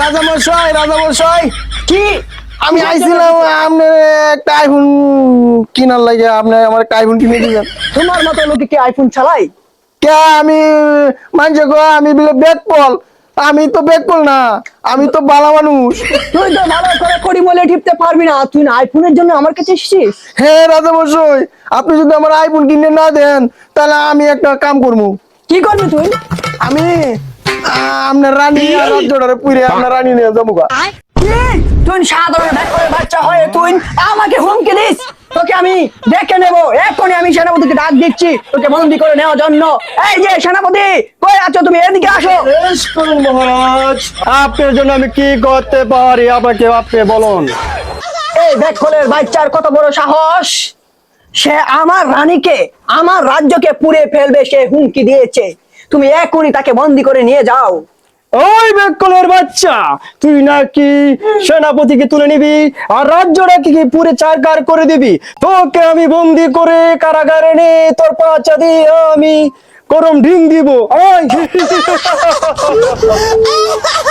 রাজা মশাই রাজা মশাই কি? আমি আইছিলাম আপনি একটা আইফোন কিনার লাগে আপনি আমার একটা আইফোন কিনে দিবেন। তোমার মতো লোকে কি আইফোন চালাই কে আমি মানছে গো আমি বলে ব্যাগ পল আমি তো পল না আমি তো বালা মানুষ। তুই তো ভালো করে করি বলে টিপতে পারবি না তুই আইফোনের জন্য আমার কাছে এসেছিস? হ্যাঁ রাজা মশাই আপনি যদি আমার আইফোন কিনে না দেন তাহলে আমি একটা কাম করব। কি করবি তুই? আমি আপনার রানী আর পুরে আপনার রানী নিয়ে যাব তুই সাধারণ ব্যাপারে বাচ্চা হয়ে তুই আমাকে হুমকি দিস। তোকে আমি দেখে নেব। এখনই আমি সেনাপতিকে ডাক দিচ্ছি। তোকে বন্দি করে নেওয়ার জন্য। এই যে সেনাপতি কই আছো তুমি? এদিকে আসো। মহারাজ। আপনার জন্য আমি কি করতে পারি? আমাকে আপনি বলুন। এই বাচ্চার কত বড় সাহস? সে আমার রানীকে আমার রাজ্যকে পুড়ে ফেলবে সে হুমকি দিয়েছে। তুমি এখনই তাকে বন্দি করে নিয়ে যাও। ওই বেকলের বাচ্চা তুই নাকি সেনাপতিকে তুলে নিবি আর রাজ্যটাকে কি পুরে চারকার করে দিবি? তোকে আমি বন্দি করে কারাগারে নে তোর পাচা দিয়ে আমি করম ঢিং দিব।